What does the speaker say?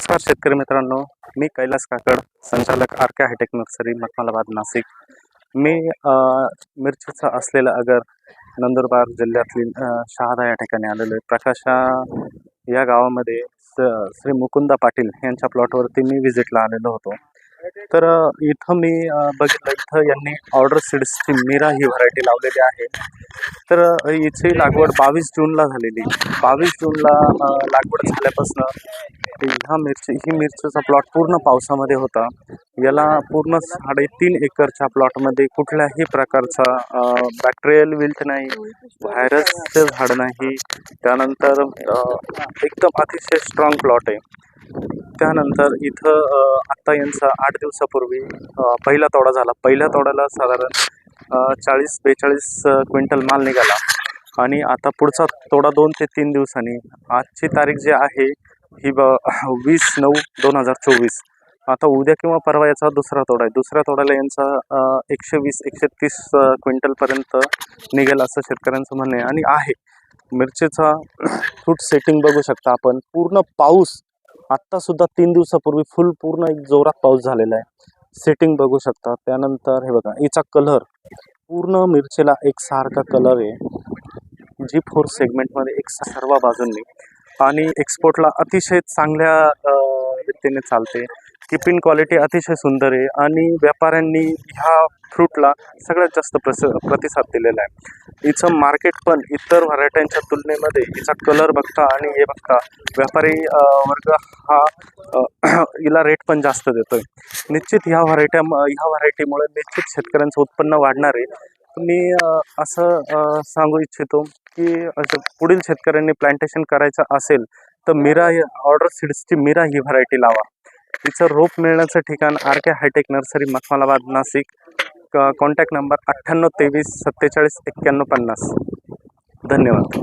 नमस्कार शेतकरी मित्रांनो मी कैलास काकड संचालक R K hitech nursery Makhmalabad Nashik. मी मिरचीचा असलेला अगर नंदुरबार जिल्ह्यातील शहादा या ठिकाणी आलेलो आहे. प्रकाशा या गावामध्ये स श्री मुकुंदा पाटील यांच्या प्लॉटवरती मी व्हिजिटला आलेलो होतो. तर इथं मी बघितलं इथं यांनी ऑर्डर सीड्सची मीरा ही व्हरायटी लावलेली आहे. तर याची लागवड बावीस जूनला झालेली. बावीस जूनला लागवड झाल्यापासून ह्या मिरची ही मिरचीचा प्लॉट पूर्ण पावसामध्ये होता. याला पूर्ण साडेतीन एकरच्या प्लॉटमध्ये कुठल्याही प्रकारचा बॅक्टेरियल विल्ट नाही व्हायरसचं झाड नाही. त्यानंतर एकदम अतिशय स्ट्रॉंग प्लॉट आहे. त्यानंतर इथं आत्ता यांचा आठ दिवसापूर्वी पहिला तोडा झाला. पहिल्या तोड्याला साधारण चाळीस बेचाळीस क्विंटल माल निघाला. आणि आता पुढचा तोडा दोन ते तीन दिवसांनी. आजची तारीख जी आहे ही ब वीस नऊ दोन हजार चोवीस. आता उद्या किंवा परवा याचा दुसरा तोडा आहे. दुसऱ्या तोड्याला यांचा एकशे वीस एकशे तीस क्विंटलपर्यंत निघेल असं शेतकऱ्यांचं म्हणणं आहे. आणि आहे. मिरचीचा फ्रूट सेटिंग बघू शकता आपण. पूर्ण पाऊस आत्तासुद्धा तीन दिवसापूर्वी फुल पूर्ण एक जोरात पाऊस झालेला आहे. सेटिंग बघू शकता. त्यानंतर हे बघा याचा कलर पूर्ण मिरचीला एक सारखा कलर आहे. जी फोर सेगमेंटमध्ये एक सर्व बाजूंनी. आणि एक्सपोर्टला अतिशय चांगल्या रीतीने चालते. किपिंग क्वालिटी अतिशय सुंदर आहे. आणि व्यापाऱ्यांनी ह्या फ्रूटला सगळ्यात जास्त प्रस प्रतिसाद दिलेला आहे. हिचं मार्केट पण इतर व्हरायट्यांच्या तुलनेमध्ये हिचा कलर बघता आणि हे बघता व्यापारी वर्ग हा हिला रेट पण जास्त देतो आहे निश्चित ह्या व्हरायट्या ह्या व्हरायटीमुळे निश्चित शेतकऱ्यांचं उत्पन्न वाढणार आहे. मी असं सांगू इच्छितो की पुढील शेतकऱ्यांनी प्लांटेशन करायचं असेल तर मीरा ऑर्डर सीड्सची मिरा ही व्हरायटी लावा. तिचं रोप मिळण्याचं ठिकाण R K hitech nursery Makhmalabad Nashik. Contact number अठ्ठ्याण्णव तेवीस सत्तेचाळीस एक्क्याण्णव पन्नास. धन्यवाद.